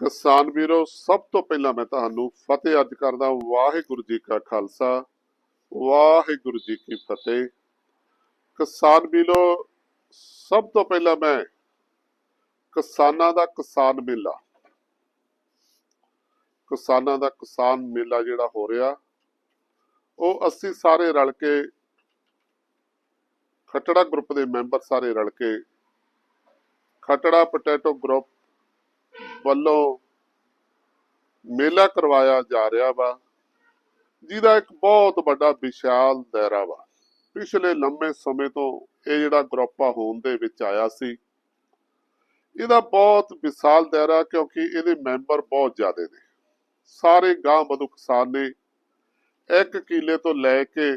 ਕਿਸਾਨ ਵੀਰੋ, ਸਭ ਤੋਂ ਪਹਿਲਾਂ ਮੈਂ ਤੁਹਾਨੂੰ ਫਤਿਹ ਅਰਜ ਕਰਦਾ ਵਾਹਿਗੁਰੂ ਜੀ ਕਾ ਖਾਲਸਾ, ਵਾਹਿਗੁਰੂ ਜੀ ਕੀ ਫਤਿਹ। ਕਿਸਾਨ ਵੀਰੋ, ਸਭ ਤੋਂ ਪਹਿਲਾਂ ਮੈਂ ਕਿਸਾਨਾਂ ਦਾ ਕਿਸਾਨ ਮੇਲਾ, ਕਿਸਾਨਾਂ ਦਾ ਕਿਸਾਨ ਮੇਲਾ ਜਿਹੜਾ ਹੋ ਰਿਹਾ, ਉਹ ਅਸੀਂ ਸਾਰੇ ਰਲ ਕੇ, ਖਟੜਾ ਗਰੁੱਪ ਦੇ ਮੈਂਬਰ ਸਾਰੇ ਰਲ ਕੇ, ਖਟੜਾ ਪੋਟੈਟੋ ਗਰੁੱਪ ਵੱਲੋਂ ਮੇਲਾ ਕਰਵਾਇਆ ਜਾ ਰਿਹਾ ਵਾ, ਜਿਹਦਾ ਇੱਕ ਬਹੁਤ ਵੱਡਾ ਵਿਸ਼ਾਲ ਦਾਇਰਾ ਵਾ। ਪਿਛਲੇ ਲੰਮੇ ਸਮੇਂ ਤੋਂ ਇਹ ਜਿਹੜਾ ਗਰੁੱਪ ਆ ਹੋਣ ਦੇ ਵਿੱਚ ਆਇਆ ਸੀ, ਇਹਦਾ ਬਹੁਤ ਵਿਸ਼ਾਲ ਦਾਇਰਾ ਕਿਉਂਕਿ ਇਹਦੇ ਮੈਂਬਰ ਬਹੁਤ ਜ਼ਿਆਦੇ ਨੇ। ਸਾਰੇ ਗਾਂ ਬਦੂ ਕਿਸਾਨ ਨੇ ਇੱਕ ਕਿਲੇ ਤੋਂ ਲੈ ਕੇ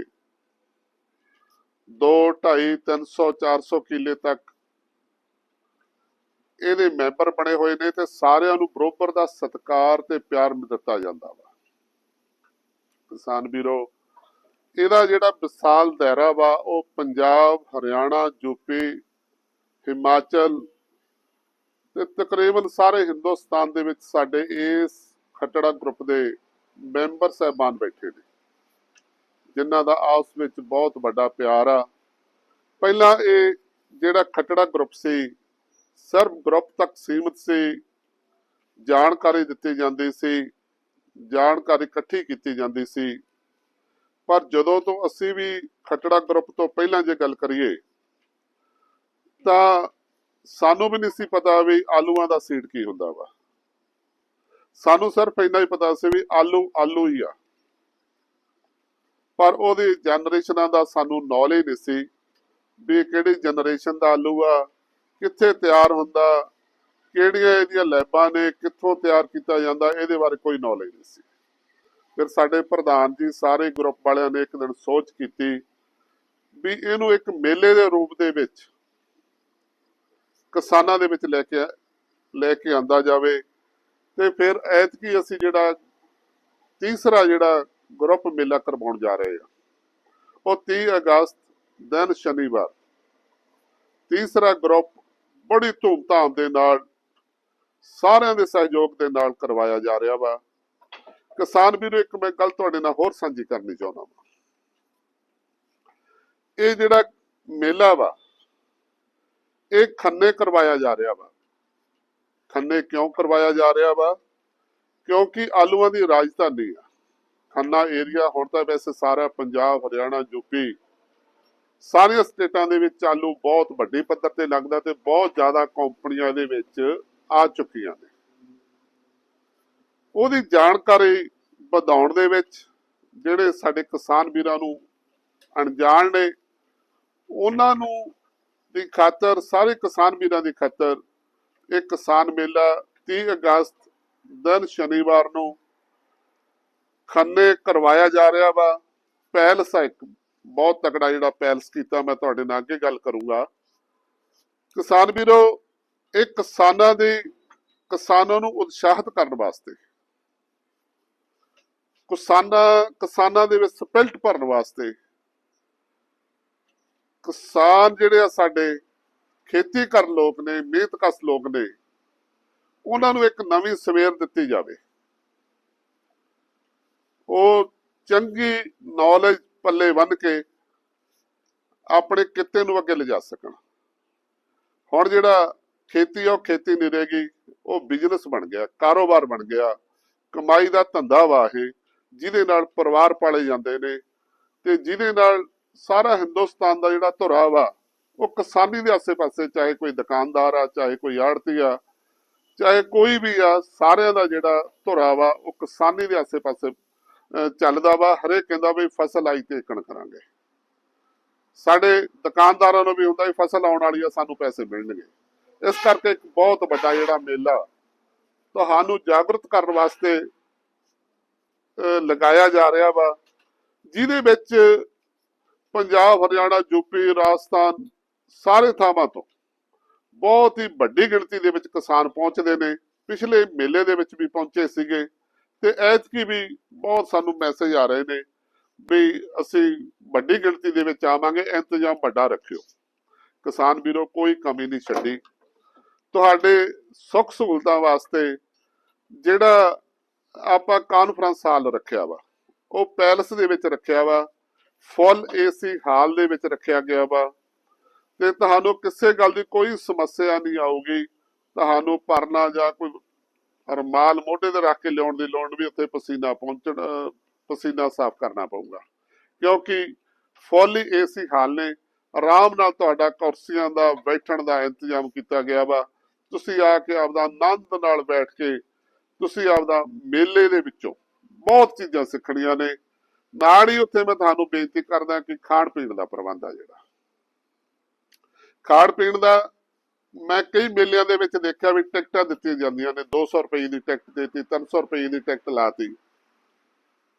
2 2.5 300 400 ਕਿਲੇ ਤੱਕ ਇਹਦੇ ਮੈਂਬਰ ਬਣੇ ਹੋਏ ਨੇ ਤੇ ਸਾਰਿਆਂ ਨੂੰ ਬਰੋਬਰ ਦਾ ਸਤਿਕਾਰ ਤੇ ਪਿਆਰ ਦਿੱਤਾ ਜਾਂਦਾ ਵਾ। ਕਿਸਾਨ ਵੀਰੋ, ਇਹਦਾ ਜਿਹੜਾ ਵਿਸ਼ਾਲ ਦਾਇਰਾ ਵਾ, ਉਹ ਪੰਜਾਬ, ਹਰਿਆਣਾ ਯੂਪੀ ਹਿਮਾਚਲ ਤੇ ਤਕਰੀਬਨ ਸਾਰੇ ਹਿੰਦੁਸਤਾਨ ਦੇ ਵਿੱਚ ਸਾਡੇ ਇਸ ਖਟੜਾ ਗਰੁੱਪ ਦੇ ਮੈਂਬਰ ਸਹਿਬਾਨ ਬੈਠੇ ਨੇ, ਜਿਨ੍ਹਾਂ ਦਾ ਆਪਸ ਵਿੱਚ ਬਹੁਤ ਵੱਡਾ ਪਿਆਰ ਆ। ਪਹਿਲਾਂ ਇਹ ਜਿਹੜਾ ਖੱਟੜਾ ਗਰੁੱਪ ਸੀ ਸਿਰਫ ਗਰੁੱਪ ਤੱਕ ਸੀਮਿਤ ਸੀ, ਜਾਣਕਾਰੀ ਦਿੱਤੀ ਜਾਂਦੀ ਸੀ, ਜਾਣਕਾਰੀ ਇਕੱਠੀ ਕੀਤੀ ਜਾਂਦੀ ਸੀ। ਪਰ ਜਦੋਂ ਤੋਂ ਅਸੀਂ ਵੀ ਖੱਟੜਾ ਗਰੁੱਪ ਤੋਂ ਪਹਿਲਾਂ ਜੇ ਗੱਲ ਕਰੀਏ, ਤਾਂ ਸਾਨੂੰ ਵੀ ਨਹੀਂ ਸੀ ਪਤਾ ਵੀ ਆਲੂਆਂ ਦਾ ਸੀਡ ਕੀ ਹੁੰਦਾ ਵਾ। ਸਾਨੂੰ ਸਿਰਫ ਇੰਨਾ ਹੀ ਪਤਾ ਸੀ ਵੀ ਆਲੂ ਆਲੂ ਹੀ ਆ। ਪਰ ਉਹਦੀ ਜਨਰੇਸ਼ਨਾਂ ਦਾ ਸਾਨੂੰ ਨੌਲੇਜ ਨਹੀਂ ਸੀ ਵੀ ਕਿਹੜੀ ਜਨਰੇਸ਼ਨ ਦਾ ਆਲੂ ਆ ਕਿੱਥੇ ਤਿਆਰ ਹੁੰਦਾ, ਕਿਹੜੀਆਂ ਇਹਦੀਆਂ ਲੈਬਾਂ ਨੇ, ਕਿੱਥੋਂ ਤਿਆਰ ਕੀਤਾ ਜਾਂਦਾ, ਇਹਦੇ ਬਾਰੇ ਕੋਈ ਨੌਲੇਜ ਨਹੀਂ ਸੀ। ਫਿਰ ਸਾਡੇ ਪ੍ਰਧਾਨ ਜੀ ਸਾਰੇ ਗਰੁੱਪ ਵਾਲਿਆਂ ਨੇ ਇੱਕ ਦਿਨ ਸੋਚ ਕੀਤੀ ਵੀ ਇਹਨੂੰ ਇੱਕ ਮੇਲੇ ਦੇ ਰੂਪ ਦੇ ਵਿੱਚ, ਕਿਸਾਨਾਂ ਦੇ ਵਿੱਚ ਲੈ ਕੇ ਲੈ ਕੇ ਆਂਦਾ ਜਾਵੇ। ਤੇ ਫਿਰ ਐਤਕੀ ਅਸੀਂ ਜਿਹੜਾ ਤੀਸਰਾ ਜਿਹੜਾ ਗਰੁੱਪ ਮੇਲਾ ਕਰਵਾਉਣ ਜਾ ਰਹੇ ਆ, ਉਹ 30 ਅਗਸਤ, ਦਿਨ ਸ਼ਨੀਵਾਰ। ਤੀਸਰਾ ਗਰੁੱਪ ਬੜੀ ਧੂਮਧਾਮ ਦੇ ਨਾਲ ਸਾਰਿਆਂ ਦੇ ਸਹਿਯੋਗ ਦੇ ਨਾਲ ਕਰਵਾਇਆ ਜਾ ਰਿਹਾ ਵਾ। ਕਿਸਾਨ ਵੀਰੋ, ਇੱਕ ਮੈਂ ਗੱਲ ਤੁਹਾਡੇ ਨਾਲ ਹੋਰ ਸਾਂਝੀ ਕਰਨੀ ਚਾਹੁੰਦਾ ਹਾਂ ਇਹ ਜਿਹੜਾ ਮੇਲਾ ਵਾ, ਇਹ ਖੰਨੇ ਕਰਵਾਇਆ ਜਾ ਰਿਹਾ ਵਾ। ਖੰਨੇ ਕਿਉਂ ਕਰਵਾਇਆ ਜਾ ਰਿਹਾ ਵਾ? ਕਿਉਂਕਿ ਆਲੂਆਂ ਦੀ ਰਾਜਧਾਨੀ ਆ। ਖੰਨਾ ਏਰੀਆ ਹੁਣ ਤਾਂ ਵੈਸੇ ਸਾਰਾ ਪੰਜਾਬ, ਹਰਿਆਣਾ ਯੂਪੀ ਸਾਰੀਆਂ ਸਟੇਟਾਂ ਦੇ ਵਿੱਚ ਆਲੂ ਬਹੁਤ ਵੱਡੀ ਪੱਧਰ ਤੇ ਲੱਗਦਾ ਤੇ ਬਹੁਤ ਜ਼ਿਆਦਾ ਕੰਪਨੀਆਂ ਦੇ ਵਿੱਚ ਆ ਚੁੱਕੀਆਂ ਨੇ। ਉਹਦੀ ਜਾਣਕਾਰੀ ਵਧਾਉਣ ਦੇ ਵਿੱਚ ਜਿਹੜੇ ਸਾਡੇ ਕਿਸਾਨ ਵੀਰਾਂ ਨੂੰ ਅਣਜਾਣ ਨੇ, ਉਹਨਾਂ ਨੂੰ ਦੀ ਖਾਤਰ, ਸਾਰੇ ਕਿਸਾਨ ਵੀਰਾਂ ਦੀ ਖਾਤਰ ਇਹ ਕਿਸਾਨ ਮੇਲਾ 30 ਅਗਸਤ ਦਿਨ ਸ਼ਨੀਵਾਰ ਨੂੰ ਖੰਨੇ ਕਰਵਾਇਆ ਜਾ ਰਿਹਾ ਵਾ, ਪੈਲਸ ਆ ਬਹੁਤ ਤਕੜਾ ਜਿਹੜਾ ਪੈਲਸ ਕੀਤਾ, ਮੈਂ ਤੁਹਾਡੇ ਨਾਲ ਅੱਗੇ ਗੱਲ ਕਰੂੰਗਾ। ਕਿਸਾਨ ਵੀਰੋ, ਇਹ ਕਿਸਾਨਾਂ ਦੇ, ਕਿਸਾਨਾਂ ਨੂੰ ਉਤਸ਼ਾਹਿਤ ਕਰਨ ਵਾਸਤੇ, ਕਿਸਾਨਾਂ ਕਿਸਾਨਾਂ ਦੇ ਵਿੱਚ ਸਪਿਲਟ ਭਰਨ ਵਾਸਤੇ, ਕਿਸਾਨ ਜਿਹੜੇ ਆ ਸਾਡੇ ਖੇਤੀ ਕਰਨ ਲੋਕ ਨੇ ਮਿਹਨਤਕਸ਼ ਲੋਕ ਨੇ, ਉਹਨਾਂ ਨੂੰ ਇੱਕ ਨਵੀਂ ਸਵੇਰ ਦਿੱਤੀ ਜਾਵੇ। ਉਹ ਚੰਗੀ ਨੌਲੇਜ ਪੱਲੇ ਬੰਨ ਕੇ ਆਪਣੇ ਕਿੱਤੇ ਨੂੰ ਅੱਗੇ ਲਿਜਾ ਸਕਣ। ਹੁਣ ਜਿਹੜਾ ਖੇਤੀ ਉਹ ਖੇਤੀ ਨਹੀਂ ਰਹੇਗੀ ਉਹ ਬਿਜ਼ਨਸ ਬਣ ਗਿਆ, ਕਾਰੋਬਾਰ ਬਣ ਗਿਆ, ਕਮਾਈ ਦਾ ਧੰਦਾ ਵਾ ਜਿਹਦੇ ਨਾਲ ਪਰਿਵਾਰ ਪਾਲੇ ਜਾਂਦੇ ਨੇ ਤੇ ਜਿਹਦੇ ਨਾਲ ਸਾਰਾ ਹਿੰਦੁਸਤਾਨ ਦਾ ਜਿਹੜਾ ਧੁਰਾ ਵਾ, ਉਹ ਕਿਸਾਨੀ ਦੇ ਆਸੇ-ਪਾਸੇ, ਚਾਹੇ ਕੋਈ ਦੁਕਾਨਦਾਰ ਆ, ਚਾਹੇ ਕੋਈ ਆੜਤੀ ਆ, ਚਾਹੇ ਕੋਈ ਵੀ ਆ, ਸਾਰਿਆਂ ਦਾ ਜਿਹੜਾ ਧੁਰਾ ਵਾ, ਉਹ ਕਿਸਾਨੀ ਦੇ ਆਸੇ-ਪਾਸੇ ਚੱਲਦਾ ਵਾ, ਹਰੇਕ ਕਹਿੰਦਾ ਵੀ ਫਸਲ ਆਈ ਤੇ ਕਣ ਕਰਾਂਗੇ। ਸਾਡੇ ਦੁਕਾਨਦਾਰਾਂ ਨੂੰ ਵੀ ਹੁੰਦਾ ਵੀ ਫਸਲ ਆਉਣ ਵਾਲੀ ਆ, ਸਾਨੂੰ ਪੈਸੇ ਮਿਲਣਗੇ। ਇਸ ਕਰਕੇ ਇੱਕ ਬਹੁਤ ਵੱਡਾ ਜਿਹੜਾ ਮੇਲਾ ਤੁਹਾਨੂੰ ਜਾਗਰੂਕ ਕਰਨ ਵਾਸਤੇ ਲਗਾਇਆ ਜਾ ਰਿਹਾ ਵਾ, ਜਿਹਦੇ ਵਿੱਚ ਪੰਜਾਬ, ਹਰਿਆਣਾ ਯੂਪੀ ਰਾਜਸਥਾਨ ਸਾਰੇ ਥਾਵਾਂ ਤੋਂ ਬਹੁਤ ਹੀ ਵੱਡੀ ਗਿਣਤੀ ਦੇ ਵਿੱਚ ਕਿਸਾਨ ਪਹੁੰਚਦੇ ਨੇ। ਪਿਛਲੇ ਮੇਲੇ ਦੇ ਵਿੱਚ ਵੀ ਪਹੁੰਚੇ ਸੀਗੇ। ਤੇ ਐਤਕੀ ਵੀ ਬਹੁਤ ਸਾਨੂੰ ਮੈਸੇਜ ਆ ਰਹੇ ਨੇ ਵੀ ਅਸੀਂ ਵੱਡੀ ਗਿਣਤੀ ਦੇ ਵਿੱਚ ਆਵਾਂਗੇ, ਇੰਤਜ਼ਾਮ ਵੱਡਾ ਰੱਖਿਓ। ਕਿਸਾਨ ਵੀਰੋ, ਕੋਈ ਕਮੀ ਨਹੀਂ ਛੱਡੀ। ਤੁਹਾਡੇ ਸੁੱਖ ਸਹੂਲਤਾਂ ਵਾਸਤੇ ਜਿਹੜਾ ਆਪਾਂ ਕਾਨਫਰੰਸ ਹਾਲ ਰੱਖਿਆ ਵਾ, ਉਹ ਪੈਲਸ ਦੇ ਵਿੱਚ ਰੱਖਿਆ ਵਾ, ਫੁੱਲ ਏਸੀ ਹਾਲ ਦੇ ਵਿੱਚ ਰੱਖਿਆ ਗਿਆ ਵਾ, ਤੇ ਤੁਹਾਨੂੰ ਕਿਸੇ ਗੱਲ ਦੀ ਕੋਈ ਸਮੱਸਿਆ ਨਹੀਂ ਆਊਗੀ, ਤੁਹਾਨੂੰ ਪਰਨਾ ਜਾਂ ਕੋਈ ਰਮਾਲ ਮੋਢੇ ਤੇ ਰੱਖ ਕੇ ਲਿਆਉਣ ਦੀ ਲੋੜ ਵੀ ਉੱਥੇ ਪਸੀਨਾ ਪਹੁੰਚਣ ਪਸੀਨਾ ਸਾਫ਼ ਕਰਨਾ ਪਊਗਾ। ਕਿਉਂਕਿ ਫੁੱਲ ਏਸੀ ਹਾਲ ਨੇ। ਆਰਾਮ ਨਾਲ ਤੁਹਾਡਾ ਕੁਰਸੀਆਂ ਦਾ ਬੈਠਣ ਦਾ ਇੰਤਜ਼ਾਮ ਕੀਤਾ ਗਿਆ ਵਾ। ਤੁਸੀਂ ਆ ਕੇ ਆਪਦਾ ਆਨੰਦ ਨਾਲ ਬੈਠ ਕੇ ਤੁਸੀਂ ਆਪਦਾ ਮੇਲੇ ਦੇ ਵਿੱਚੋਂ ਬਹੁਤ ਚੀਜ਼ਾਂ ਸਿੱਖਣੀਆਂ ਨੇ। ਨਾਲ ਹੀ ਉੱਥੇ ਮੈਂ ਤੁਹਾਨੂੰ ਬੇਨਤੀ ਕਰਦਾ ਕਿ ਖਾਣ ਪੀਣ ਦਾ ਪ੍ਰਬੰਧ ਆ ਜਿਹੜਾ। ਖਾਣ ਪੀਣ ਦਾ ਮੈਂ ਕਈ ਮੇਲਿਆਂ ਦੇ ਵਿੱਚ ਦੇਖਿਆ ਵੀ ਟਿਕਟਾਂ ਦਿੱਤੀਆਂ ਜਾਂਦੀਆਂ ਨੇ 200 ਰੁਪਏ ਦੀ ਟਿਕਟ ਦੇਤੀ 300 ਰੁਪਏ ਦੀ ਟਿਕਟ ਲਾਤੀ।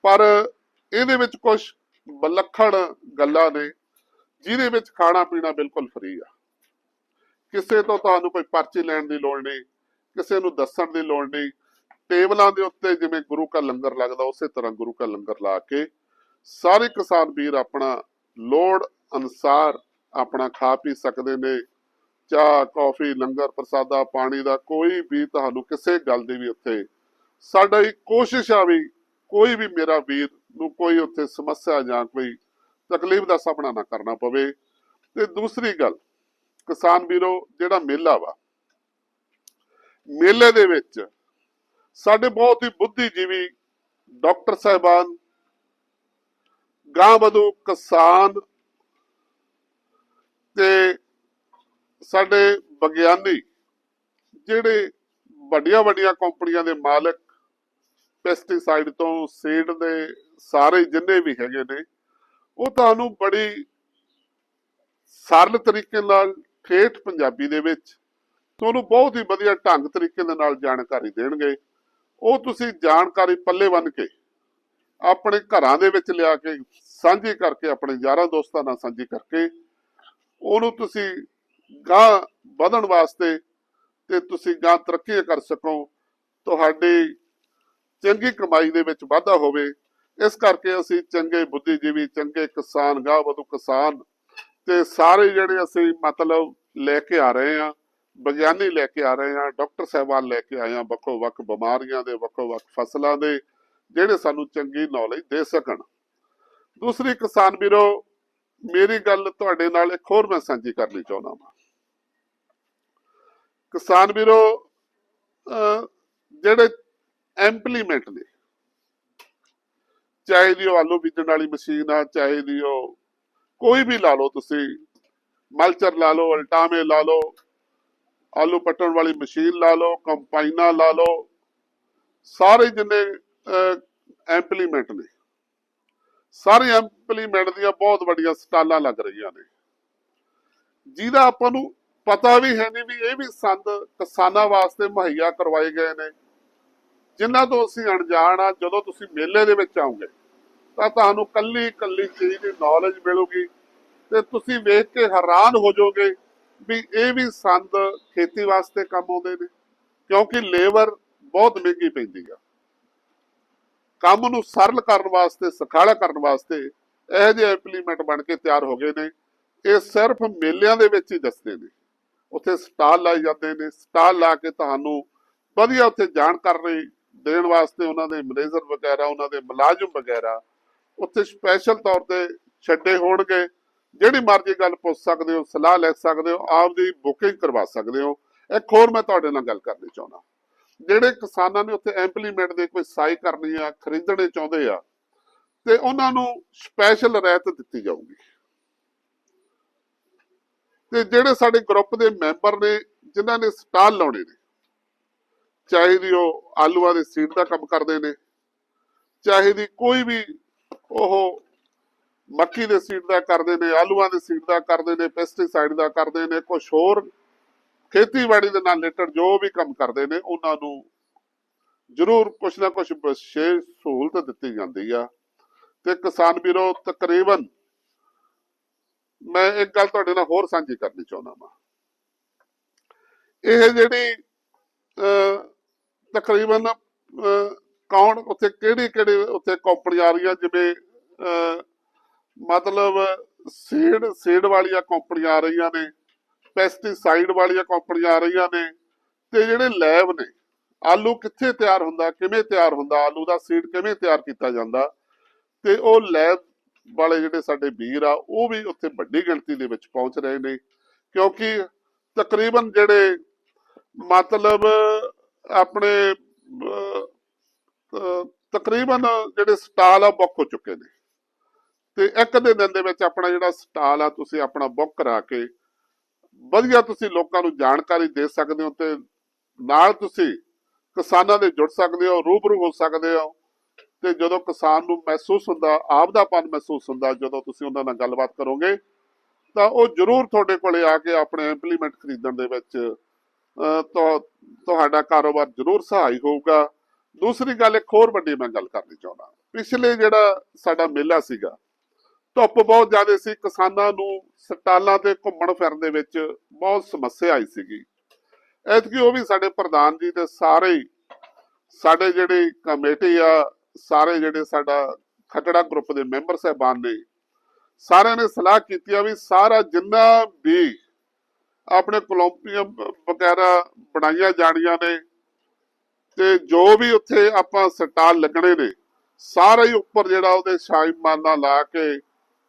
ਪਰ ਇਹਦੇ ਵਿੱਚ ਕੁਝ ਬਲੱਖਣ ਗੱਲਾਂ ਨੇ, ਜਿਹਦੇ ਵਿੱਚ ਖਾਣਾ ਪੀਣਾ ਬਿਲਕੁਲ ਫ੍ਰੀ ਆ। ਕਿਸੇ ਤੋਂ ਤੁਹਾਨੂੰ ਕੋਈ ਪਰਚੀ ਲੈਣ ਦੀ ਲੋੜ ਨਹੀਂ, ਕਿਸੇ ਨੂੰ ਦੱਸਣ ਦੀ ਲੋੜ ਨਹੀਂ। ਟੇਬਲਾਂ ਦੇ ਉੱਤੇ ਜਿਵੇਂ ਗੁਰੂ ਕਾ ਲੰਗਰ ਲੱਗਦਾ, ਉਸੇ ਤਰ੍ਹਾਂ ਗੁਰੂ ਕਾ ਲੰਗਰ ਲਾ ਕੇ ਸਾਰੇ ਕਿਸਾਨ ਵੀਰ ਆਪਣਾ ਲੋੜ ਅਨੁਸਾਰ ਆਪਣਾ ਖਾ ਪੀ ਸਕਦੇ ਨੇ ਚਾਹ, ਕਾਫੀ, ਲੰਗਰ, ਪ੍ਰਸਾਦਾ, ਪਾਣੀ ਦਾ ਕੋਈ ਵੀ ਤੁਹਾਨੂੰ ਕਿਸੇ ਗੱਲ ਦੀ ਵੀ ਉੱਥੇ ਸਾਡਾ ਹੀ ਕੋਸ਼ਿਸ਼ ਆ ਵੀ ਕੋਈ ਵੀ ਮੇਰਾ ਵੀਰ ਨੂੰ ਕੋਈ ਉੱਥੇ ਸਮੱਸਿਆ ਜਾਂ ਕੋਈ ਤਕਲੀਫ ਦਾ ਸਾਹਮਣਾ ਨਾ ਕਰਨਾ ਪਵੇ। ਤੇ ਦੂਸਰੀ ਗੱਲ, ਕਿਸਾਨ ਵੀਰੋ, ਜਿਹੜਾ ਮੇਲਾ ਵਾ, ਮੇਲੇ ਦੇ ਵਿੱਚ ਸਾਡੇ ਬਹੁਤ ਹੀ ਬੁੱਧੀਜੀਵੀ ਡਾਕਟਰ ਸਾਹਿਬਾਨ ਗਾਂ ਵਧੂ ਕਿਸਾਨ ਤੇ ਸਾਡੇ ਵਿਗਿਆਨੀ ਜਿਹੜੇ ਵੱਡੀਆਂ ਵੱਡੀਆਂ ਕੰਪਨੀਆਂ ਦੇ ਮਾਲਕ ਪੈਸਟੀਸਾਈਡ ਤੋਂ ਸੀਡ ਦੇ ਸਾਰੇ ਜਿੰਨੇ ਵੀ ਹੈਗੇ ਨੇ, ਉਹ ਤੁਹਾਨੂੰ ਬੜੀ ਸਰਲ ਤਰੀਕੇ ਨਾਲ ਠੇਠ ਪੰਜਾਬੀ ਦੇ ਵਿੱਚ ਤੁਹਾਨੂੰ ਬਹੁਤ ਹੀ ਵਧੀਆ ਢੰਗ ਤਰੀਕੇ ਦੇ ਨਾਲ ਜਾਣਕਾਰੀ ਦੇਣਗੇ। ਉਹ ਤੁਸੀਂ ਜਾਣਕਾਰੀ ਪੱਲੇ ਬੰਨ ਕੇ ਆਪਣੇ ਘਰਾਂ ਦੇ ਵਿੱਚ ਲਿਆ ਕੇ ਸਾਂਝੀ ਕਰਕੇ, ਆਪਣੇ ਯਾਰਾਂ ਦੋਸਤਾਂ ਨਾਲ ਸਾਂਝੀ ਕਰਕੇ ਉਹਨੂੰ ਤੁਸੀਂ ਗਾਂ ਵਧਣ ਵਾਸਤੇ ਤੇ ਤੁਸੀਂ ਗਾਂ ਤਰੱਕੀ ਕਰ ਸਕੋ। ਤੁਹਾਡੀ ਚੰਗੀ ਕਮਾਈ ਦੇ ਵਿੱਚ ਵਾਧਾ ਹੋਵੇ। ਇਸ ਕਰਕੇ ਅਸੀਂ ਚੰਗੇ ਬੁੱਧੀਜੀਵੀ, ਚੰਗੇ ਕਿਸਾਨ ਗਾਂ ਵਧੂ ਕਿਸਾਨ ਤੇ ਸਾਰੇ ਜਿਹੜੇ ਅਸੀਂ ਮਤਲਬ ਲੈ ਕੇ ਆ ਰਹੇ ਆ ਵਿਗਿਆਨੀ ਲੈ ਕੇ ਆ ਰਹੇ ਆ ਡਾਕਟਰ ਸਾਹਿਬਾਨ ਲੈ ਕੇ ਆਏ ਆ ਵੱਖੋ ਵੱਖ ਬਿਮਾਰੀਆਂ ਦੇ ਵੱਖੋ ਵੱਖ ਫਸਲਾਂ ਦੇ, ਜਿਹੜੇ ਸਾਨੂੰ ਚੰਗੀ ਨੌਲੇਜ ਦੇ ਸਕਣ। ਦੂਸਰੀ ਕਿਸਾਨ ਵੀਰੋ, ਮੇਰੀ ਗੱਲ ਤੁਹਾਡੇ ਨਾਲ ਇੱਕ ਹੋਰ ਮੈਂ ਸਾਂਝੀ ਕਰਨੀ ਚਾਹੁੰਦਾ ਹਾਂ ਕਿਸਾਨ ਵੀਰੋ ਅਹ, ਜਿਹੜੇ ਇੰਪਲੀਮੈਂਟ ਨੇ ਚਾਹੇ ਦੀ ਆਲੂ ਬੀਜਣ ਵਾਲੀ ਮਸ਼ੀਨ ਆ ਚਾਹੇ ਦੀ ਉਹ ਕੋਈ ਵੀ ਲਾ ਲਓ ਤੁਸੀਂ ਮਲਚਰ ਲਾ ਲਓ ਅਲਟਾਮੇ ਲਾ ਲਓ ਆਲੂ ਪੱਟਣ ਵਾਲੀ ਮਸ਼ੀਨ ਲਾ ਲਓ ਕੰਪਾਈਨਾਂ ਲਾ ਲਓ ਸਾਰੇ ਜਿੰਨੇ ਇੰਪਲੀਮੈਂਟ ਨੇ ਸਾਰੇ ਇੰਪਲੀਮੈਂਟ ਦੀਆਂ ਬਹੁਤ ਵੱਡੀਆਂ ਸਟਾਲਾਂ ਲੱਗ ਰਹੀਆਂ ਨੇ। ਜਿਹਦਾ ਆਪਾਂ ਨੂੰ ਪਤਾ ਵੀ ਹੈ ਨਹੀਂ ਵੀ ਇਹ ਵੀ ਸੰਦ ਕਿਸਾਨਾਂ ਵਾਸਤੇ ਮੁਹੱਈਆ ਕਰਵਾਏ ਗਏ ਨੇ। ਜਿਨ੍ਹਾਂ ਤੋਂ ਅਸੀਂ ਅਣਜਾਣ ਆ, ਜਦੋਂ ਤੁਸੀਂ ਮੇਲੇ ਦੇ ਵਿੱਚ ਆਓਗੇ, ਤਾਂ ਤੁਹਾਨੂੰ ਕੱਲੀ ਕੱਲੀ ਚੀਜ਼ ਦੀ ਨੌਲੇਜ ਮਿਲੂਗੀ ਤੇ ਤੁਸੀਂ ਵੇਖ ਕੇ ਹੈਰਾਨ ਹੋ ਜਾਓਗੇ ਵੀ ਇਹ ਵੀ ਸੰਦ ਖੇਤੀ ਵਾਸਤੇ ਕੰਮ ਆਉਂਦੇ ਨੇ, ਕਿਉਂਕਿ ਲੇਬਰ ਬਹੁਤ ਮਹਿੰਗੀ ਪੈਂਦੀ ਆ। ਕੰਮ ਨੂੰ ਸਰਲ ਕਰਨ ਵਾਸਤੇ, ਸਖਾਲਾ ਕਰਨ ਵਾਸਤੇ ਇਹੋ ਜਿਹੇ ਇੰਪਲੀਮੈਂਟ ਬਣ ਕੇ ਤਿਆਰ ਹੋ ਗਏ ਨੇ। ਇਹ ਸਿਰਫ ਮੇਲਿਆਂ ਦੇ ਵਿੱਚ ਹੀ ਦੱਸਦੇ ਨੇ। ਉੱਥੇ ਸਟਾਲ ਲਾਏ ਜਾਂਦੇ ਨੇ। ਸਟਾਲ ਲਾ ਕੇ ਤੁਹਾਨੂੰ ਵਧੀਆ ਉੱਥੇ ਜਾਣਕਾਰੀ ਦੇਣ ਵਾਸਤੇ ਉਹਨਾਂ ਦੇ ਮੈਨੇਜਰ ਵਗੈਰਾ, ਉਹਨਾਂ ਦੇ ਮੁਲਾਜ਼ਮ ਵਗੈਰਾ ਉੱਥੇ ਸਪੈਸ਼ਲ ਤੌਰ ਤੇ ਛੱਡੇ ਹੋਣਗੇ। ਜਿਹੜੀ ਮਰਜ਼ੀ ਗੱਲ ਪੁੱਛ ਸਕਦੇ ਹੋ, ਸਲਾਹ ਲੈ ਸਕਦੇ ਹੋ ਆਪਦੀ ਬੁਕਿੰਗ ਕਰਵਾ ਸਕਦੇ ਹੋ। ਇੱਕ ਹੋਰ ਮੈਂ ਤੁਹਾਡੇ ਨਾਲ ਗੱਲ ਕਰਨੀ ਚਾਹੁੰਦਾ। ਜਿਹੜੇ ਕਿਸਾਨਾਂ ਨੇ ਉੱਥੇ ਇੰਪਲੀਮੈਂਟ ਦੇ ਕੋਈ ਸਾਈ ਕਰਨੀ ਆ, ਖਰੀਦਣੇ ਚਾਹੁੰਦੇ ਆ, ਤੇ ਉਹਨਾਂ ਨੂੰ ਸਪੈਸ਼ਲ ਰਹਿਤ ਦਿੱਤੀ ਜਾਊਗੀ। ਤੇ ਜਿਹੜੇ ਸਾਡੇ ਗਰੁੱਪ ਦੇ ਮੈਂਬਰ ਨੇ, ਜਿਨ੍ਹਾਂ ਨੇ ਸਟਾਲ ਲਾਉਣੇ ਨੇ, ਚਾਹੇ ਦੀ ਉਹ ਆਲੂਆਂ ਦੇ ਸੀਡ ਦਾ ਕੰਮ ਕਰਦੇ ਨੇ, ਚਾਹੇ ਦੀ ਕੋਈ ਵੀ ਉਹ ਮੱਕੀ ਦੇ ਸੀਡ ਦਾ ਕਰਦੇ ਨੇ, ਆਲੂਆਂ ਦੇ ਸੀਡ ਦਾ ਕਰਦੇ ਨੇ ਪੈਸਟੀਸਾਈਡ ਦਾ ਕਰਦੇ ਨੇ ਕੁਝ ਹੋਰ ਖੇਤੀਬਾੜੀ ਦੇ ਨਾਲ ਰਿਲੇਟਡ ਜੋ ਵੀ ਕੰਮ ਕਰਦੇ ਨੇ, ਉਹਨਾਂ ਨੂੰ ਜ਼ਰੂਰ ਕੁਛ ਨਾ ਕੁਛ ਵਿਸ਼ੇਸ਼ ਸਹੂਲਤ ਦਿੱਤੀ ਜਾਂਦੀ ਆ। ਤੇ ਕਿਸਾਨ ਵੀਰੋ, ਤਕਰੀਬਨ ਮੈਂ ਇੱਕ ਗੱਲ ਤੁਹਾਡੇ ਨਾਲ ਹੋਰ ਸਾਂਝੀ ਕਰਨੀ ਚਾਹੁੰਦਾ ਹਾਂ ਇਹ ਜਿਹੜੀ ਤਕਰੀਬਨ ਕੌਣ ਉੱਥੇ ਕਿਹੜੀ ਕਿਹੜੀ ਉੱਥੇ ਕੰਪਨੀ ਆ ਰਹੀਆਂ ਜਿਵੇਂ ਮਤਲਬ ਸੀਡ ਸੀਡ ਵਾਲੀਆਂ ਕੰਪਨੀਆਂ ਆ ਰਹੀਆਂ ਨੇ ਪੈਸਟੀਸਾਈਡ ਵਾਲੀਆਂ ਕੰਪਨੀਆਂ ਆ ਰਹੀਆਂ ਨੇ, ਤੇ ਜਿਹੜੇ ਲੈਬ ਨੇ, ਆਲੂ ਕਿੱਥੇ ਤਿਆਰ ਹੁੰਦਾ, ਕਿਵੇਂ ਤਿਆਰ ਹੁੰਦਾ, ਆਲੂ ਦਾ ਸੀਡ ਕਿਵੇਂ ਤਿਆਰ ਕੀਤਾ ਜਾਂਦਾ, ਤੇ ਉਹ ਲੈਬ ਵਾਲੇ ਜਿਹੜੇ ਸਾਡੇ ਵੀਰ ਆ, ਉਹ ਵੀ ਉੱਥੇ ਵੱਡੀ ਗਿਣਤੀ ਦੇ ਵਿੱਚ ਪਹੁੰਚ ਰਹੇ ਨੇ, ਕਿਉਂਕਿ ਤਕਰੀਬਨ ਜਿਹੜੇ ਮਤਲਬ ਆਪਣੇ ਤਕਰੀਬਨ ਜਿਹੜੇ ਸਟਾਲ ਆ, ਬੁੱਕ ਹੋ ਚੁੱਕੇ ਨੇ। ਤੇ ਇੱਕ ਦੇ ਦਿਨ ਦੇ ਵਿੱਚ ਆਪਣਾ ਜਿਹੜਾ ਸਟਾਲ ਆ, ਤੁਸੀਂ ਆਪਣਾ ਬੁੱਕ ਕਰਾ ਕੇ ਵਧੀਆ ਤੁਸੀਂ ਲੋਕਾਂ ਨੂੰ ਜਾਣਕਾਰੀ ਦੇ ਸਕਦੇ ਹੋ ਤੇ ਨਾਲ ਤੁਸੀਂ ਕਿਸਾਨਾਂ ਦੇ ਜੁੜ ਸਕਦੇ ਹੋ, ਰੂਬਰੂ ਹੋ ਸਕਦੇ ਹੋ। ਤੇ ਜਦੋਂ ਕਿਸਾਨ ਨੂੰ ਮਹਿਸੂਸ ਹੁੰਦਾ ਆਪਦਾਪਨ ਮਹਿਸੂਸ ਹੁੰਦਾ, ਜਦੋਂ ਤੁਸੀਂ ਉਹਨਾਂ ਨਾਲ ਗੱਲਬਾਤ ਕਰੋਗੇ, ਤਾਂ ਉਹ ਜ਼ਰੂਰ ਤੁਹਾਡੇ ਕੋਲੇ ਆ ਕੇ ਆਪਣੇ ਇੰਪਲੀਮੈਂਟ ਖਰੀਦਣ ਦੇ ਵਿੱਚ ਤੁਹਾਡਾ ਕਾਰੋਬਾਰ ਜ਼ਰੂਰ ਸਹਾਈ ਹੋਊਗਾ। ਦੂਸਰੀ ਗੱਲ, ਇੱਕ ਹੋਰ ਵੱਡੀ ਮੈਂ ਗੱਲ ਕਰਨੀ ਚਾਹੁੰਦਾ। ਪਿਛਲੇ ਜਿਹੜਾ ਸਾਡਾ ਮੇਲਾ ਸੀਗਾ, ਧੁੱਪ ਬਹੁਤ ਜ਼ਿਆਦਾ ਸੀ, ਕਿਸਾਨਾਂ ਨੂੰ ਸਟਾਲਾਂ ਤੇ ਘੁੰਮਣ ਫਿਰਨ ਦੇ ਵਿੱਚ ਬਹੁਤ ਸਮੱਸਿਆ ਆਈ ਸੀਗੀ। ਐਤਕੀ ਉਹ ਵੀ ਸਾਡੇ ਪ੍ਰਧਾਨ ਜੀ ਤੇ ਸਾਰੇ ਸਾਡੇ ਜਿਹੜੀ ਕਮੇਟੀ ਆ ਸਾਰੇ ਜਿਹੜੇ ਸਾਡਾ ਖਟੜਾ ਗਰੁੱਪ ਦੇ ਮੈਂਬਰ ਸਾਹਿਬਾਨ ਨੇ, ਸਾਰਿਆਂ ਨੇ ਸਲਾਹ ਕੀਤੀ ਆ ਵੀ ਸਾਰਾ ਜਿੰਨਾ ਵੀ ਆਪਣੇ ਕੋਲੰਪੀਅਮ ਵਗੈਰਾ ਬਣਾਈਆਂ ਜਾਣੀਆਂ ਨੇ ਤੇ ਜੋ ਵੀ ਉੱਥੇ ਆਪਾਂ ਸਟਾਲ ਲੱਗਣੇ ਨੇ, ਸਾਰਾ ਹੀ ਉੱਪਰ ਜਿਹੜਾ ਉਹਦੇ ਸ਼ਾਇਮਾਨਾ ਲਾ ਕੇ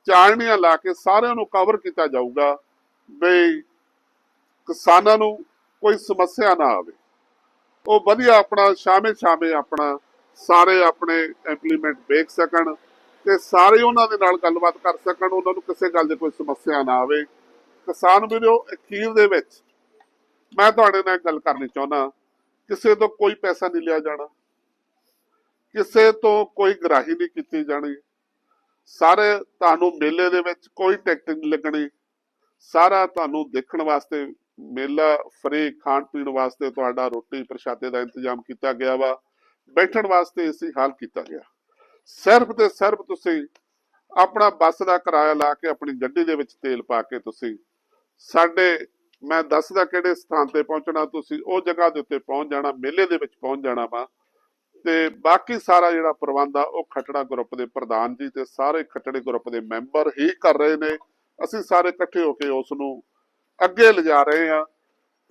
ਚਾਣਨੀਆਂ ਲਾ ਕੇ ਸਾਰਿਆਂ ਨੂੰ ਕਵਰ ਕੀਤਾ ਜਾਊਗਾ ਬਈ ਕਿਸਾਨਾਂ ਨੂੰ ਕੋਈ ਸਮੱਸਿਆ ਨਾ ਆਵੇ। ਉਹ ਵਧੀਆ ਆਪਣਾ ਸ਼ਾਮੇ ਸ਼ਾਮੇ ਆਪਣਾ ਸਾਰੇ ਆਪਣੇ ਇੰਪਲੀਮੈਂਟ ਵੇਖ ਸਕਣ ਤੇ ਸਾਰੇ ਉਹਨਾਂ ਦੇ ਨਾਲ ਗੱਲਬਾਤ ਕਰ ਸਕਣ, ਉਹਨਾਂ ਨੂੰ ਕਿਸੇ ਗੱਲ ਦੀ ਕੋਈ ਸਮੱਸਿਆ ਨਾ ਆਵੇ। ਕਿਸਾਨ ਵੀਰੋ ਅਖੀਰ ਦੇ ਵਿੱਚ ਮੈਂ ਤੁਹਾਡੇ ਨਾਲ ਗੱਲ ਕਰਨੀ ਚਾਹੁੰਦਾ ਕਿਸੇ ਤੋਂ ਕੋਈ ਪੈਸਾ ਨਹੀਂ ਲਿਆ ਜਾਣਾ। ਕਿਸੇ ਤੋਂ ਕੋਈ ਗਰਾਹੀ ਨਹੀਂ ਕੀਤੀ ਜਾਣੀ। ਸਾਰੇ ਤੁਹਾਨੂੰ ਮੇਲੇ ਦੇ ਵਿੱਚ ਕੋਈ ਟਿਕਟ ਨਹੀਂ ਲੱਗਣੀ। ਸਾਰਾ ਤੁਹਾਨੂੰ ਦੇਖਣ ਵਾਸਤੇ ਮੇਲਾ, ਫਰੀ ਖਾਣ ਪੀਣ ਵਾਸਤੇ ਤੁਹਾਡਾ ਰੋਟੀ ਪ੍ਰਸ਼ਾਦੇ ਦਾ ਇੰਤਜ਼ਾਮ ਕੀਤਾ ਗਿਆ ਵਾ। ਬੈਠਣ ਵਾਸਤੇ ਇਸੇ ਹਾਲ ਕੀਤਾ ਗਿਆ। ਸਿਰਫ ਤੇ ਸਿਰਫ ਤੁਸੀਂ ਆਪਣਾ ਬੱਸ ਦਾ ਕਿਰਾਇਆ ਲਾ ਕੇ ਆਪਣੀ ਗੱਡੀ ਦੇ ਵਿੱਚ ਤੇਲ ਪਾ ਕੇ ਤੁਸੀਂ ਸਾਡੇ, ਮੈਂ ਦੱਸਦਾ ਕਿਹੜੇ ਸਥਾਨ ਤੇ ਪਹੁੰਚਣਾ, ਤੁਸੀਂ ਉਹ ਜਗ੍ਹਾ ਦੇ ਉੱਤੇ ਪਹੁੰਚ ਜਾਣਾ, ਮੇਲੇ ਦੇ ਵਿੱਚ ਪਹੁੰਚ ਜਾਣਾ ਵਾ। ਤੇ ਬਾਕੀ ਸਾਰਾ ਜਿਹੜਾ ਪ੍ਰਬੰਧ ਆ, ਉਹ ਖਟੜਾ ਗਰੁੱਪ ਦੇ ਪ੍ਰਧਾਨ ਜੀ ਤੇ ਸਾਰੇ ਖਟੜੇ ਗਰੁੱਪ ਦੇ ਮੈਂਬਰ ਹੀ ਕਰ ਰਹੇ ਨੇ। ਅਸੀਂ ਸਾਰੇ ਇਕੱਠੇ ਹੋ ਕੇ ਉਸ ਨੂੰ ਅੱਗੇ ਲਿਜਾ ਰਹੇ ਆ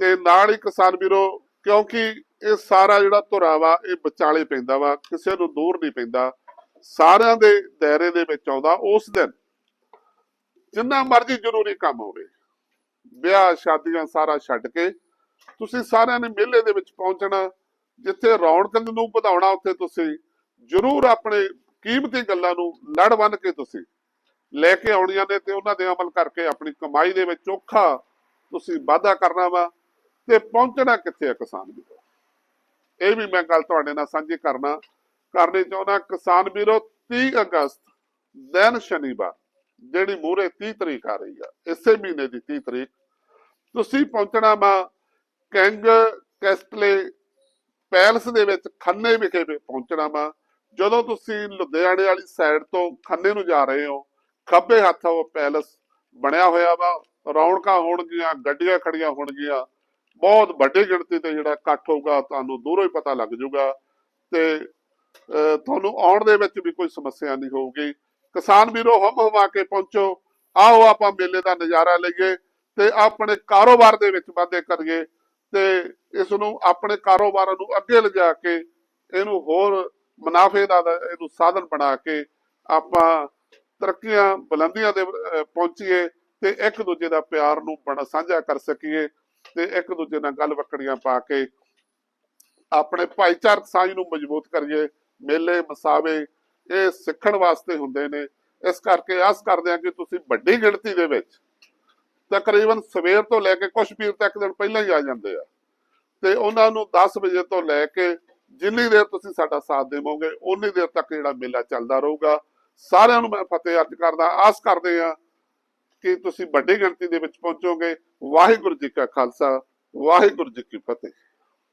ਤੇ ਨਾਲ ਹੀ ਕਿਸਾਨ ਵੀਰੋ ਕਿਉਂਕਿ ਇਹ ਸਾਰਾ ਜਿਹੜਾ ਧੁਰਾ ਵਾ, ਇਹ ਵਿਚਾਲੇ ਪੈਂਦਾ ਵਾ, ਕਿਸੇ ਨੂੰ ਦੂਰ ਨਹੀਂ ਪੈਂਦਾ। ਸਾਰਿਆਂ ਦੇ ਦਾਇਰੇ ਦੇ ਵਿੱਚ ਆਉਂਦਾ ਉਸ ਦਿਨ। ਜਿੰਨਾ ਮਰਜ਼ੀ ਜ਼ਰੂਰੀ ਕੰਮ ਹੋਵੇ। ਵਿਆਹ, ਸ਼ਾਦੀਆਂ ਸਾਰਾ ਛੱਡ ਕੇ ਤੁਸੀਂ ਸਾਰਿਆਂ ਨੇ ਮੇਲੇ ਦੇ ਵਿੱਚ ਪਹੁੰਚਣਾ, ਜਿੱਥੇ ਰੌਣਕ ਨੂੰ ਵਧਾਉਣਾ, ਉੱਥੇ ਤੁਸੀਂ ਜ਼ਰੂਰ ਆਪਣੇ ਕੀਮਤੀ ਗੱਲਾਂ ਨੂੰ ਲੜ ਬੰਨ ਕੇ ਤੁਸੀਂ ਲੈ ਕੇ ਆਉਣੀਆਂ ਨੇ ਤੇ ਉਹਨਾਂ ਦੇ ਅਮਲ ਕਰਕੇ ਆਪਣੀ ਕਮਾਈ ਦੇ ਵਿੱਚ ਔਖਾ ਤੁਸੀਂ ਵਾਧਾ ਕਰਨਾ ਵਾ। ਤੇ ਪਹੁੰਚਣਾ ਕਿੱਥੇ ਆ ਕਿਸਾਨ ਵੀਰੋ? ਇਹ ਵੀ ਮੈਂ ਗੱਲ ਤੁਹਾਡੇ ਨਾਲ ਸਾਂਝੀ ਕਰਨਾ। ਕਰਨੀ ਚਾਹੁੰਦਾ ਕਿਸਾਨ ਵੀਰੋ 30 ਅਗਸਤ, ਦਿਨ ਸ਼ਨੀਵਾਰ, ਜਿਹੜੀ ਮੂਰੇ 30 ਤਰੀਕ ਆ ਰਹੀ ਆ, ਇਸੇ ਮਹੀਨੇ ਦੀ 30 ਤਰੀਕ। ਤੁਸੀਂ ਪਹੁੰਚਣਾ ਵਾ ਕੈਂਗ ਕੈਸਟਲੇ ਪੈਲਸ ਦੇ ਵਿੱਚ, ਖੰਨੇ ਵਿਖੇ ਪਹੁੰਚਣਾ ਵਾ। ਜਦੋਂ ਤੁਸੀਂ ਲੁਧਿਆਣੇ ਵਾਲੀ ਸਾਈਡ ਤੋਂ ਖੰਨੇ ਨੂੰ ਜਾ ਰਹੇ ਹੋ, ਖੱਬੇ ਹੱਥ ਉਹ ਪੈਲਸ ਬਣਿਆ ਹੋਇਆ ਵਾ। ਰੌਣਕਾਂ ਹੋਣਗੀਆਂ, ਗੱਡੀਆਂ ਖੜੀਆਂ ਹੋਣਗੀਆਂ। ਬਹੁਤ ਵੱਡੀ ਗਿਣਤੀ ਤੇ ਜਿਹੜਾ ਇਕੱਠ ਹੋਊਗਾ, ਤੁਹਾਨੂੰ ਦੂਰੋਂ ਹੀ ਪਤਾ ਲੱਗ ਜਾਊਗਾ। ਤੇ ਤੁਹਾਨੂੰ ਆਉਣ ਦੇ ਵਿੱਚ ਵੀ ਕੋਈ ਸਮੱਸਿਆ ਨਹੀਂ ਹੋਊਗੀ। ਕਿਸਾਨ ਵੀਰੋ, ਹਮ ਹਮਾ ਕੇ ਪਹੁੰਚੋ। ਆਓ ਆਪਾਂ ਮੇਲੇ ਦਾ ਨਜ਼ਾਰਾ ਲਈਏ ਤੇ ਆਪਣੇ ਕਾਰੋਬਾਰ ਦੇ ਵਿੱਚ ਵਾਧੇ ਕਰੀਏ ਤੇ ਇਸ ਨੂੰ ਆਪਣੇ ਕਾਰੋਬਾਰਾਂ ਨੂੰ ਅੱਗੇ ਲਿਜਾ ਕੇ ਇਹਨੂੰ ਹੋਰ ਮੁਨਾਫੇ ਦਾ ਇਹਨੂੰ ਸਾਧਨ ਬਣਾ ਕੇ ਆਪਾਂ ਤਰੱਕੀਆਂ ਬੁਲੰਦੀਆਂ ਦੇ ਪਹੁੰਚੀਏ ਤੇ ਇੱਕ ਦੂਜੇ ਦਾ ਪਿਆਰ ਨੂੰ ਬੜਾ ਸਾਂਝਾ ਕਰ ਸਕੀਏ। ਤੇ ਇੱਕ ਦੂਜੇ ਨਾਲ ਗੱਲ ਵਕੜੀਆਂ ਪਾ ਕੇ ਆਪਣੇ ਭਾਈਚਾਰਕ ਸਾਂਝ ਨੂੰ ਮਜ਼ਬੂਤ ਕਰੀਏ, ਮੇਲੇ, ਮਸਾਵੇ, ਇਹ ਸਿੱਖਣ ਵਾਸਤੇ ਹੁੰਦੇ ਨੇ। ਇਸ ਕਰਕੇ ਆਸ ਕਰਦੇ ਹਾਂ ਕਿ ਤੁਸੀਂ ਵੱਡੀ ਗਿਣਤੀ ਦੇ ਵਿੱਚ ਤਕਰੀਬਨ ਸਵੇਰ ਤੋਂ ਲੈ ਕੇ ਕੁਛ ਪੀਰ ਤੱਕ ਦਿਨ ਪਹਿਲਾਂ ਹੀ ਆ ਜਾਂਦੇ ਆ। ਤੇ ਉਹਨਾਂ ਨੂੰ 10 ਵਜੇ ਤੋਂ ਲੈ ਕੇ ਜਿੰਨੀ ਦੇਰ ਤੁਸੀਂ ਸਾਡਾ ਸਾਥ ਦੇਵੋਗੇ ਉਨੀ ਦੇਰ ਤੱਕ ਜਿਹੜਾ ਮੇਲਾ ਚੱਲਦਾ ਰਹੂਗਾ। ਸਾਰਿਆਂ ਨੂੰ ਮੈਂ ਫਤਿਹ ਅਰਜ਼ ਕਰਦਾ, ਆਸ ਕਰਦੇ ਆ ਕਿ ਤੁਸੀਂ ਵੱਡੀ ਗਿਣਤੀ ਦੇ ਵਿੱਚ ਪਹੁੰਚੋਗੇ। ਵਾਹਿਗੁਰੂ ਜੀ ਕਾ ਖਾਲਸਾ, ਵਾਹਿਗੁਰੂ ਜੀ ਕੀ ਫਤਿਹ।